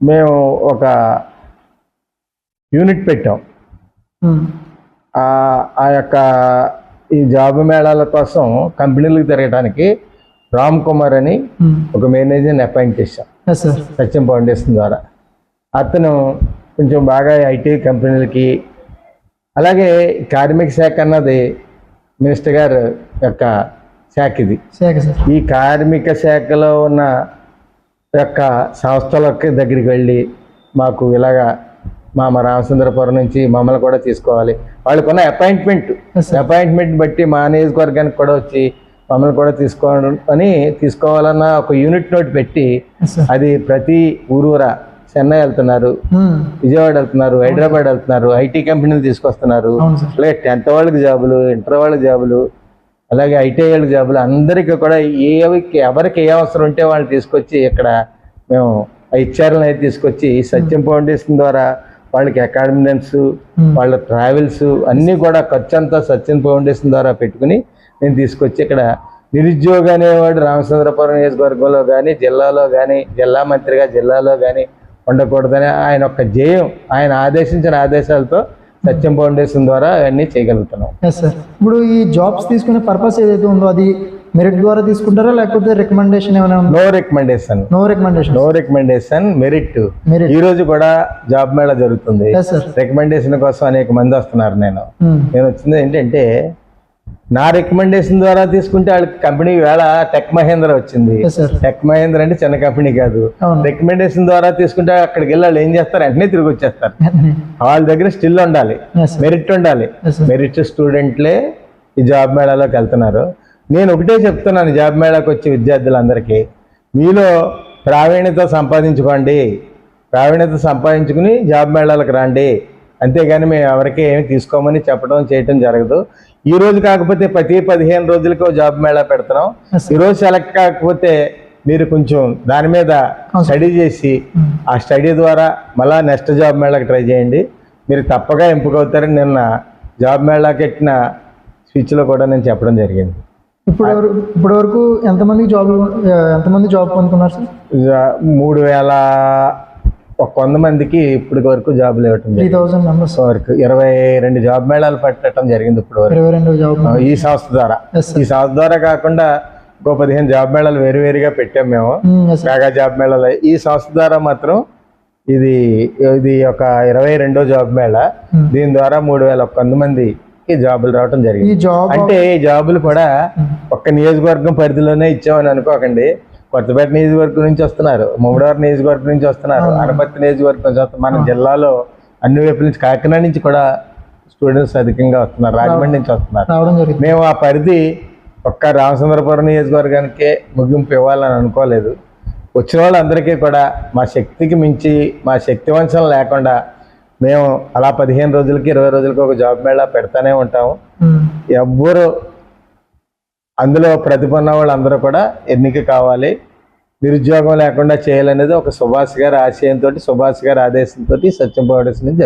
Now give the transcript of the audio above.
మేము ఒక యూనిట్ పెట్టాం. ఆ యొక్క ఈ జాబ్ మేళాల కోసం కంపెనీలకు తిరగడానికి రామ్ కుమార్ అని ఒక మేనేజర్ని అపాయింట్ చేశాం. సత్యం ఫౌండేషన్ ద్వారా. అతను కొంచెం బాగా ఐటీ కంపెనీలకి అలాగే కార్మిక శాఖ అన్నది మినిస్టర్ గారు యొక్క శాఖ ఇది. ఈ కార్మిక శాఖలో ఉన్న యొక్క సంస్థలకి దగ్గరికి వెళ్ళి మాకు ఇలాగా మా మా రామచంద్రపురం నుంచి మమ్మల్ని కూడా తీసుకోవాలి. వాళ్ళకు ఉన్న అపాయింట్మెంట్. అపాయింట్మెంట్ బట్టి మా నియోజకవర్గానికి కూడా వచ్చి మమ్మల్ని కూడా తీసుకోవడం అని తీసుకోవాలన్న ఒక యూనిట్ నోట్ పెట్టి అది ప్రతి ఊరూరా చెన్నై వెళ్తున్నారు ఉమ్, విజయవాడ వెళ్తున్నారు హైదరాబాద్ వెళ్తున్నారు ఐటీ కంపెనీలు తీసుకొస్తున్నారు. అలాగే టెన్త్ వాళ్ళకి జాబులు ఇంటర్ వాళ్ళకి జాబులు అలాగే ఐటీ వాళ్ళకి జాబులు అందరికీ కూడా ఏవికి ఎవరికి ఏ అవసరం ఉంటే వాళ్ళని తీసుకొచ్చి ఇక్కడ మేము హెచ్ఆర్లను అయితే తీసుకొచ్చి సత్యం ఫౌండేషన్ ద్వారా వాళ్ళకి అకాడమినెన్స్. వాళ్ళ ట్రావెల్స్ అన్నీ కూడా ఖర్చు అంతా సత్యం ఫౌండేషన్ ద్వారా పెట్టుకుని నేను తీసుకొచ్చి ఇక్కడ నిరుద్యోగ అనేవాడు రామచంద్రపురం నియోజకవర్గంలో కానీ జిల్లాలో కానీ జిల్లా మంత్రిగా జిల్లాలో కానీ ఉండకూడదని ఆయన ఒక జయం ఆయన ఆదేశించిన ఆదేశాలతో సత్యం ఫౌండేషన్ ద్వారా అవన్నీ చేయగలుగుతున్నాం. ఇప్పుడు ఈ జాబ్స్ తీసుకునే పర్పస్ ఏదైతే ఉందో అది మెరిట్ ద్వారా తీసుకుంటారా? లేకపోతే రికమెండేషన్ ఏమైనా no recommendation no recommendation no recommendation merit merit ఈ రోజు కూడా జాబ్ మేళా జరుగుతుంది. రికమెండేషన్ కోసం అనేక మంది వస్తున్నారు. నేను ఉమ్, నేను వచ్చింది ఏంటంటే నా రికమెండేషన్ ద్వారా తీసుకుంటే వాళ్ళకి కంపెనీ వేళ టెక్ మహేంద్ర వచ్చింది. టెక్ మహేంద్ర అంటే చిన్న కంపెనీ కాదు. రికమెండేషన్ ద్వారా తీసుకుంటే అక్కడికి వెళ్ళి వాళ్ళు ఏం చేస్తారు? వెంటనే తిరిగి వచ్చేస్తారు. వాళ్ళ దగ్గర స్టిల్ ఉండాలి. మెరిట్ ఉండాలి. మెరిట్ స్టూడెంట్లే ఈ జాబ్ మేళాలోకి వెళ్తున్నారు. నేను ఒకటే చెప్తున్నాను జాబ్ మేళాకి వచ్చే విద్యార్థులందరికీ. మీలో ప్రావీణ్యత సంపాదించుకోండి. ప్రావీణ్యత సంపాదించుకుని జాబ్ మేళాలకు రండి. అంతేగాని మేము ఎవరికి ఏమి తీసుకోమని చెప్పడం చేయటం జరగదు. ఈ రోజు కాకపోతే ప్రతి పదిహేను రోజులకి జాబ్ మేళా పెడుతున్నాం. సార్ ఈ రోజు సెలెక్ట్ కాకపోతే మీరు కొంచెం దాని మీద. స్టడీ చేసి ఆ స్టడీ ద్వారా మళ్ళా నెక్స్ట్ జాబ్ మేళాకి ట్రై చేయండి. మీరు తప్పగా ఎంపిక అవుతారని నిన్న జాబ్ మేళాకి ఎట్టిన స్పీచ్లో కూడా నేను చెప్పడం జరిగింది. ఇప్పుడు వరకు ఎంతమందికి జాబ్ ఎంతమంది జాబ్ పొందుకున్నారు సార్? మూడు వేల ఒక వంద మందికి ఇప్పటి వరకు జాబులు ఇవ్వటం త్రీ థౌజండ్ మెంబర్స్ వరకు ఇరవై రెండు జాబ్ మేళాలు పెట్టడం జరిగింది వరకు. ఇరవై రెండు జాబ్ ఈ సంస్థ ద్వారా. ఈ సంస్థ ద్వారా కాకుండా ఇంకో పదిహేను జాబ్ మేళాలు వేరు వేరుగా పెట్టాం మేము. సార్ మెగా జాబ్ మేళాలో. ఈ సంస్థ ద్వారా మాత్రం ఇది ఇది ఒక ఇరవై రెండో జాబ్ మేళా. Hmm. దీని ద్వారా మూడు వేల ఒక్క వంద మందికి జాబులు రావడం ఈ జరిగింది. జాబ్ అంటే ఈ జాబులు కూడా ఒక్క నియోజకవర్గం పరిధిలోనే ఇచ్చామని అనుకోకండి. కొత్తపేట నియోజకవర్గం నుంచి వస్తున్నారు. ముమ్మడివారి నియోజకవర్గం నుంచి వస్తున్నారు. అనపర్తి నియోజకవర్గం నుంచి వస్తున్నారు. మన జిల్లాలో అన్ని వైపుల నుంచి కాకినాడ నుంచి కూడా స్టూడెంట్స్ అధికంగా వస్తున్నారు. రాజమండ్రి నుంచి వస్తున్నారు. మేము ఆ పరిధి ఒక్క రామచంద్రపురం నియోజకవర్గానికే ముగింపు ఇవ్వాలని అనుకోలేదు. వచ్చిన వాళ్ళందరికీ కూడా మా శక్తికి మించి మా శక్తి వంచన లేకుండా మేము అలా పదిహేను రోజులకి ఇరవై రోజులకి ఒక జాబ్ మేళా పెడతానే ఉంటాము. ఎవ్వరు అందులో ప్రతిభ ఉన్న వాళ్ళందరూ కూడా ఎన్నిక కావాలి. నిరుద్యోగం లేకుండా చేయాలనేది ఒక సుభాష్ గారి ఆశయంతో సుభాష్ గారి ఆదేశంతో సత్యం ఫౌండేషన్ నుంచి